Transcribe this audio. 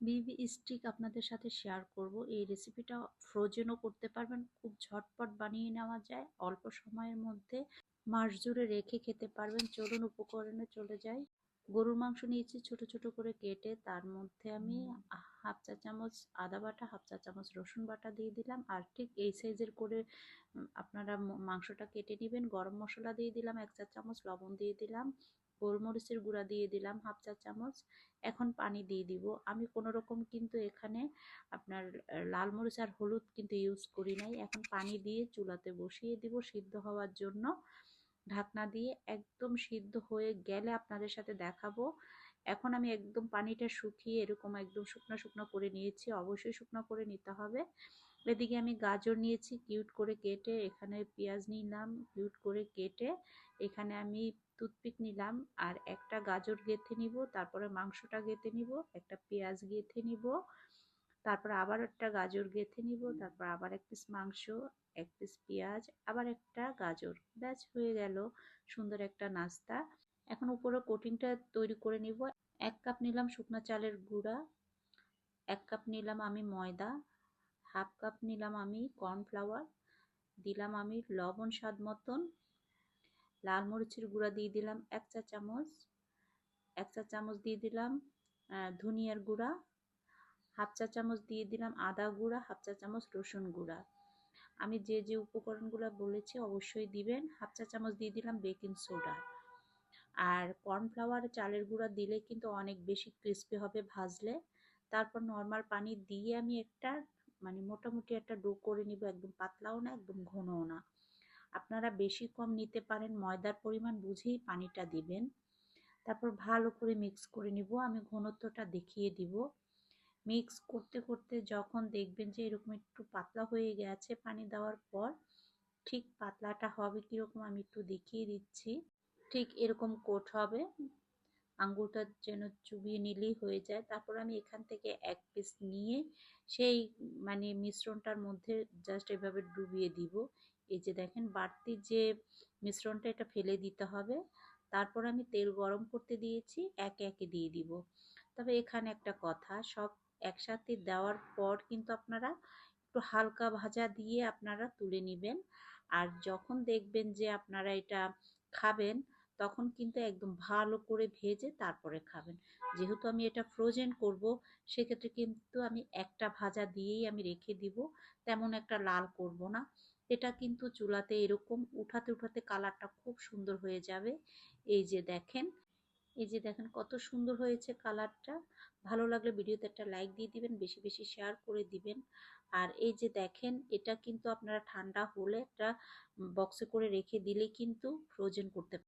বিবি stick আপনাদের সাথে share করব। এই রেসিপিটা ফ্রোজেনও করতে পারবেন, খুব ঝটপট বানিয়ে নেওয়া যায়। অল্প সময়ের মধ্যে মাস জুড়ে রেখে খেতে পারবেন। চলুন উপকরণে চলে যাই। গরুর মাংস নিয়েছি ছোট ছোট করে কেটে তার মধ্যে আমি হাফ চা চামচ আদা বাটা হাফ চা চামচ রসুন বাটা দিয়ে দিলাম। আর ঠিক এই সাইজের করে আপনারা মাংসটা কেটে নেবেন। গরম মশলা দিয়ে দিলাম এক চা চামচ লবণ দিয়ে দিলাম গোলমরিচের গুঁড়া দিয়ে দিলাম হাফ চা চামচ। এখন পানি দিয়ে দিব। আমি কোনো রকম কিন্তু এখানে আপনার লাল মরিচ আর হলুদ কিন্তু ইউজ করি নাই। এখন পানি দিয়ে চুলাতে বসিয়ে দিব সিদ্ধ হওয়ার জন্য। ঢাকনা দিয়ে একদম সিদ্ধ হয়ে গেলে আপনাদের সাথে দেখাবো। এখন আমি একদম পানিটা শুকিয়ে এরকম একদম শুকনো শুকনো করে নিয়েছি। অবশ্যই শুকনো করে নিতে হবে। এদিকে আমি গাজর নিয়েছি, কিউট করে কেটে এখানে পেঁয়াজ নিলাম, কিউট করে কেটে এখানে আমি টুথপিক নিলাম আর একটা গাজর গেঁথে নিব, তারপরে মাংসটা গেঁথে নিব, একটা পেঁয়াজ গেঁথে নিব। তারপর আবার একটা গাজর গেঁথে নিব তারপর আবার এক পিস মাংস এক পিস পেঁয়াজ আবার একটা গাজর। ব্যাস হয়ে গেল সুন্দর একটা নাস্তা। এখন উপরে কোটিংটা তৈরি করে নিব। এক কাপ নিলাম শুকনো চালের গুঁড়া এক কাপ নিলাম আমি ময়দা হাফ কাপ নিলাম আমি কর্নফ্লাওয়ার দিলাম আমি লবণ স্বাদ মতন লাল মরিচের গুঁড়া দিয়ে দিলাম এক চা চামচ এক চা চামচ দিয়ে দিলাম ধনিয়ার গুঁড়া হাফ চা চামচ দিয়ে দিলাম আদা গুঁড়া, হাফ চা চামচ রসুন গুঁড়া। আমি যে যে উপকরণগুলো বলেছি অবশ্যই দিবেন। হাফ চা চামচ দিয়ে দিলাম বেকিং সোডা। আর কর্নফ্লাওয়ার চালের গুঁড়া দিলে কিন্তু অনেক বেশি ক্রিস্পি হবে ভাজলে। তারপর নর্মাল পানি দিয়ে আমি একটা মানে মোটামুটি একটা ডো করে নিব, একদম পাতলাও না, একদম ঘনও না। আপনারা বেশি কম নিতে পারেন, ময়দার পরিমাণ বুঝেই পানিটা দিবেন। তারপর ভালো করে মিক্স করে নিব। আমি ঘনত্বটা দেখিয়ে দিব। মিক্স করতে করতে যখন দেখবেন যে এরকম একটু পাতলা হয়ে গেছে পানি দেওয়ার পর, ঠিক পাতলাটা হবে কীরকম আমি একটু দেখিয়ে দিচ্ছি। ঠিক এরকম কোট হবে। আঙ্গুরটা যেন চুবিয়ে নিলেই হয়ে যায়। তারপর আমি এখান থেকে এক পিস নিয়ে সেই মানে মিশ্রণটার মধ্যে জাস্ট এভাবে ডুবিয়ে দিব। এই যে দেখেন বাড়তি যে মিশ্রণটা এটা ফেলে দিতে হবে। তারপর আমি তেল গরম করতে দিয়েছি, একে একে দিয়ে দিব। তবে এখানে একটা কথা, সব একসাথে দেওয়ার পর কিন্তু আপনারা একটু হালকা ভাজা দিয়ে আপনারা তুলে নেবেন। আর যখন দেখবেন যে আপনারা এটা খাবেন, তখন কিন্তু একদম ভালো করে ভেজে তারপরে খাবেন। যেহেতু আমি এটা ফ্রোজেন করব, সেক্ষেত্রে কিন্তু আমি একটা ভাজা দিয়েই আমি রেখে দিব। তেমন একটা লাল করব না। এটা কিন্তু চুলাতে এরকম উঠাতে উঠাতে কালারটা খুব সুন্দর হয়ে যাবে। এই যে দেখেন এই যে দেখেন কত সুন্দর হয়েছে কালারটা। ভালো লাগলে ভিডিওতে একটা লাইক দিয়ে দিবেন, বেশি বেশি শেয়ার করে দিবেন। আর এই যে দেখেন, এটা কিন্তু আপনারা ঠান্ডা হলে একটা বক্সে করে রেখে দিলে কিন্তু ফ্রোজেন করতে